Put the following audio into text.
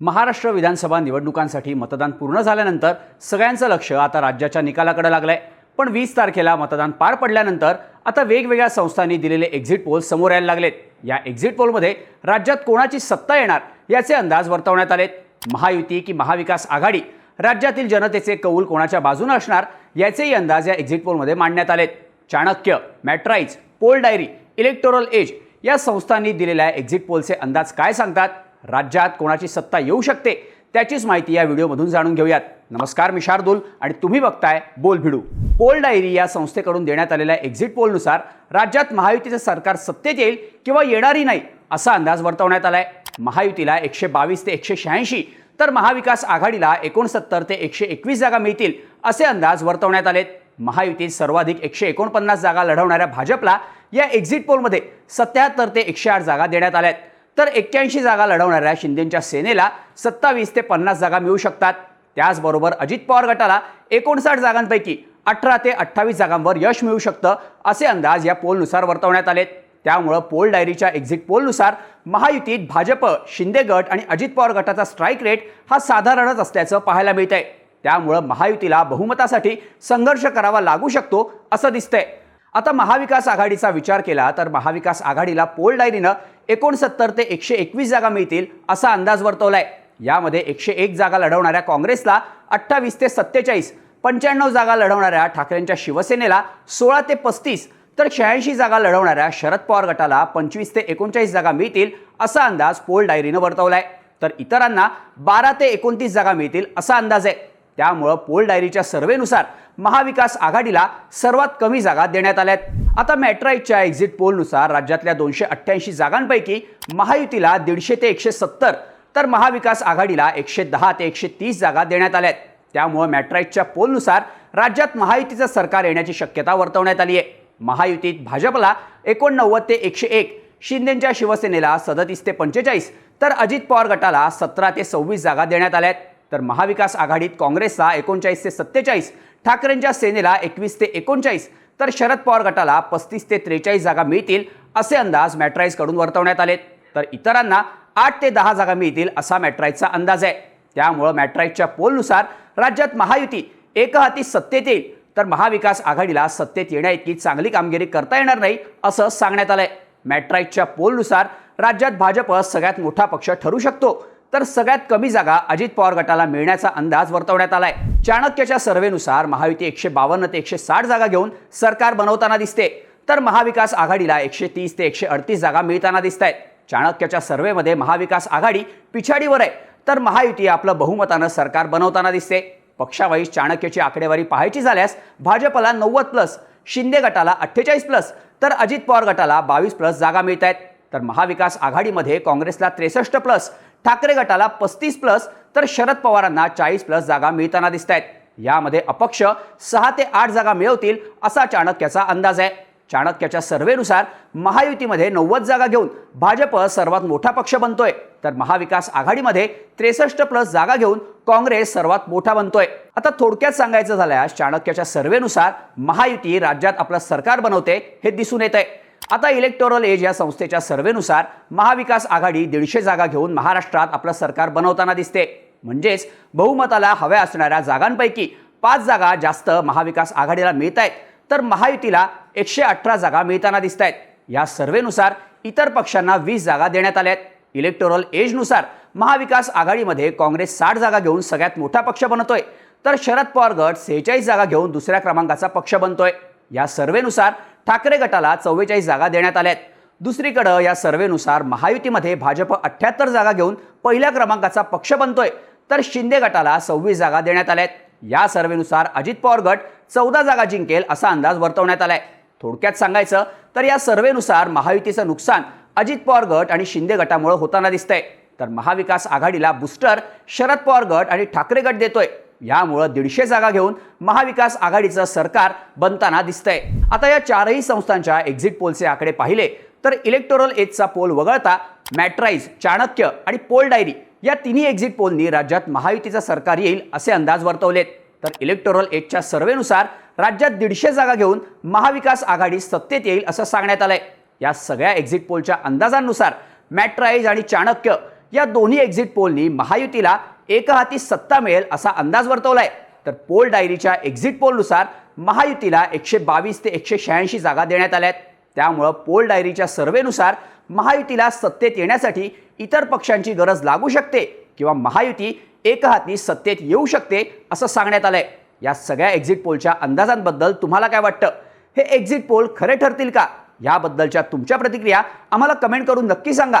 महाराष्ट्र विधानसभा निवडणुकांसाठी मतदान पूर्ण झाल्यानंतर सगळ्यांचं लक्ष आता राज्याच्या निकालाकडे आहे पण वीस तारखेला मतदान पार पडल्यानंतर आता वेगवेगळ्या संस्थांनी दिलेले एक्झिट पोल समोर यायला लागलेत. या एक्झिट पोलमध्ये राज्यात कोणाची सत्ता येणार याचे अंदाज वर्तवण्यात आलेत. महायुती की महाविकास आघाडी? राज्यातील जनतेचे कौल कोणाच्या बाजूने असणार याचेही अंदाज या एक्झिट पोलमध्ये मांडण्यात आलेत. Chanakya Matrize poll diary electoral edge या संस्थांनी दिलेल्या एक्झिट पोलचे अंदाज काय सांगतात? राज्यात कोणाची सत्ता येऊ शकते त्याचीच माहिती या व्हिडिओमधून जाणून घेऊयात. नमस्कार मी शार्दूल आणि तुम्ही बघताय बोल भिडू. पोल डायरी या संस्थेकडून देण्यात आलेल्या एक्झिट पोलनुसार राज्यात महायुतीचं सरकार सत्तेत येईल किंवा येणारही नाही असा अंदाज वर्तवण्यात आलाय. महायुतीला एकशे बावीस ते एकशे शहाऐंशी तर महाविकास आघाडीला एकोणसत्तर ते एकशे एकवीस जागा मिळतील असे अंदाज वर्तवण्यात आलेत. महायुतीत सर्वाधिक एकशे एकोणपन्नास जागा लढवणाऱ्या भाजपला या एक्झिट पोलमध्ये सत्याहत्तर ते एकशे आठ जागा देण्यात आल्या आहेत तर एक्क्याऐंशी जागा लढवणाऱ्या शिंदेच्या सेनेला सत्तावीस ते पन्नास जागा मिळू शकतात. त्याचबरोबर अजित पवार गटाला एकोणसाठ जागांपैकी अठरा ते अठ्ठावीस जागांवर यश मिळू शकतं असे अंदाज या पोलनुसार वर्तवण्यात आलेत. त्यामुळं पोल डायरीच्या एक्झिट पोलनुसार महायुतीत भाजप शिंदे गट आणि अजित पवार गटाचा स्ट्राईक रेट हा साधारणच असल्याचं पाहायला मिळतंय. आहे त्यामुळं महायुतीला बहुमतासाठी संघर्ष करावा लागू शकतो असं दिसतंय. आता महाविकास आघाडीचा विचार केला तर महाविकास आघाडीला पोल डायरीनं एकोणसत्तर ते एकशे एकवीस जागा मिळतील असा अंदाज वर्तवलाय. यामध्ये एकशे एक जागा लढवणाऱ्या काँग्रेसला अठ्ठावीस ते सत्तेचाळीस पंच्याण्णव जागा लढवणाऱ्या ठाकरेंच्या शिवसेनेला सोळा ते पस्तीस तर शहाऐंशी जागा लढवणाऱ्या शरद पवार गटाला पंचवीस ते एकोणचाळीस जागा मिळतील असा अंदाज पोल डायरीनं वर्तवलाय. तर इतरांना बारा ते एकोणतीस जागा मिळतील असा अंदाज आहे. त्यामुळं पोल डायरीच्या सर्वेनुसार महाविकास आघाडीला सर्वात कमी जागा देण्यात आल्यात. आता मॅट्राईटच्या एक्झिट पोलनुसार राज्यातल्या दोनशे अठ्ठ्याऐंशी जागांपैकी महायुतीला दीडशे ते एकशे सत्तर तर महाविकास आघाडीला एकशे दहा ते एकशे तीस जागा देण्यात आल्यात. त्यामुळं मॅट्राईटच्या पोलनुसार राज्यात महायुतीचं सरकार येण्याची शक्यता वर्तवण्यात आली आहे महायुतीत भाजपला एकोणनव्वद ते एकशे एक शिंदेच्या शिवसेनेला सदतीस ते पंचेचाळीस तर अजित पवार गटाला सतरा ते सव्वीस जागा देण्यात आल्या आहेत तर महाविकास आघाडीत काँग्रेसला एकोणचाळीस ते सत्तेचाळीस ठाकरेंच्या सेनेला एकवीस ते एकोणचाळीस तर शरद पवार गटाला पस्तीस ते त्रेचाळीस जागा मिळतील असे अंदाज मॅट्राईजकडून वर्तवण्यात आलेत. तर इतरांना आठ ते दहा जागा मिळतील असा मॅट्राईजचा अंदाज आहे. त्यामुळं मॅट्राईजच्या पोलनुसार राज्यात महायुती एकहाती सत्तेत येईल तर महाविकास आघाडीला सत्तेत येण्याइतकी चांगली कामगिरी करता येणार नाही असं सांगण्यात आलंय. मॅट्राईजच्या पोलनुसार राज्यात भाजप सगळ्यात मोठा पक्ष ठरू शकतो. तर सगळ्यात कमी जागा अजित पवार गटाला मिळण्याचा अंदाज वर्तवण्यात आलाय. चाणक्याच्या सर्वेनुसार महायुती एकशे बावन्न ते एकशे साठ जागा घेऊन सरकार बनवताना दिसते. तर महाविकास आघाडीला एकशे तीस ते एकशे अडतीस जागा मिळताना दिसत आहेत चाणक्याच्या सर्वेमध्ये महाविकास आघाडी पिछाडीवर आहे. तर महायुती आपलं बहुमतानं सरकार बनवताना दिसते. पक्षावाईज चाणक्याची आकडेवारी पाहायची झाल्यास भाजपला नव्वद प्लस शिंदे गटाला अठ्ठेचाळीस प्लस तर अजित पवार गटाला बावीस प्लस जागा मिळत आहेत तर महाविकास आघाडीमध्ये काँग्रेसला त्रेसष्ट प्लस ठाकरे गटाला पस्तीस प्लस तर शरद पवारांना चाळीस प्लस जागा मिळताना दिसत आहेत यामध्ये अपक्ष सहा ते आठ जागा मिळवतील असा चाणक्याचा अंदाज आहे. चाणक्याच्या सर्वेनुसार महायुतीमध्ये नव्वद जागा घेऊन भाजप सर्वात मोठा पक्ष बनतोय. तर महाविकास आघाडीमध्ये त्रेसष्ट प्लस जागा घेऊन काँग्रेस सर्वात मोठा बनतोय. आता थोडक्यात सांगायचं झाल्यास चाणक्याच्या सर्वेनुसार महायुती राज्यात आपलं सरकार बनवते हे दिसून येत आहे आता इलेक्टोरल एज या संस्थेच्या सर्वेनुसार महाविकास आघाडी दीडशे जागा घेऊन महाराष्ट्रात आपलं सरकार बनवताना दिसते. म्हणजेच बहुमताला हव्या असणाऱ्या जागांपैकी पाच जागा जास्त महाविकास आघाडीला मिळत आहेत तर महायुतीला एकशे अठरा जागा मिळताना दिसत आहेत या सर्वेनुसार इतर पक्षांना वीस जागा देण्यात आल्या आहेत इलेक्टोरल एजनुसार महाविकास आघाडीमध्ये काँग्रेस साठ जागा घेऊन सगळ्यात मोठा पक्ष बनतोय तर शरद पवार गट सेहेचाळीस जागा घेऊन दुसऱ्या क्रमांकाचा पक्ष बनतोय. या सर्वेनुसार ठाकरे गटाला चव्वेचाळीस जागा देण्यात आल्या आहेत. दुसरीकडं या सर्वेनुसार महायुतीमध्ये भाजप अठ्ठ्याहत्तर जागा घेऊन पहिल्या क्रमांकाचा पक्ष बनतोय. तर शिंदे गटाला सव्वीस जागा देण्यात आल्या आहेत. या सर्वेनुसार अजित पवार गट चौदा जागा जिंकेल असा अंदाज वर्तवण्यात आलाय. थोडक्यात सांगायचं तर या सर्वेनुसार महायुतीचं नुकसान अजित पवार गट आणि शिंदे गटामुळे होताना दिसतंय. तर महाविकास आघाडीला बुस्टर शरद पवार गट आणि ठाकरे गट देतोय. यामुळं दीडशे जागा घेऊन महाविकास आघाडीचं सरकार बनताना दिसतंय. आता या चारही संस्थांच्या एक्झिट पोलचे आकडे पाहिले तर इलेक्टोरल एजचा पोल वगळता मॅट्राईज चाणक्य आणि पोल डायरी या तिन्ही एक्झिट पोलनी राज्यात महायुतीचं सरकार येईल असे अंदाज वर्तवलेत. तर इलेक्टोरल एजच्या सर्वेनुसार राज्यात दीडशे जागा घेऊन महाविकास आघाडी सत्तेत येईल असं सांगण्यात आलंय. या सगळ्या एक्झिट पोलच्या अंदाजांनुसार मॅट्राईज आणि चाणक्य या दोन्ही एक्झिट पोलनी महायुतीला एक हाती सत्ता मिळेल असा अंदाज वर्तवलाय. तर पोल डायरीच्या एक्झिट पोलनुसार महायुतीला एकशे बावीस ते एकशे शहाऐंशी जागा देण्यात आल्या आहेत. त्यामुळं पोल डायरीच्या सर्वेनुसार महायुतीला सत्तेत येण्यासाठी इतर पक्षांची गरज लागू शकते किंवा महायुती एकहाती सत्तेत येऊ शकते असं सांगण्यात आलंय. या सगळ्या एक्झिट पोलच्या अंदाजांबद्दल तुम्हाला काय वाटतं? हे एक्झिट पोल खरे ठरतील का? याबद्दलच्या तुमच्या प्रतिक्रिया आम्हाला कमेंट करून नक्की सांगा.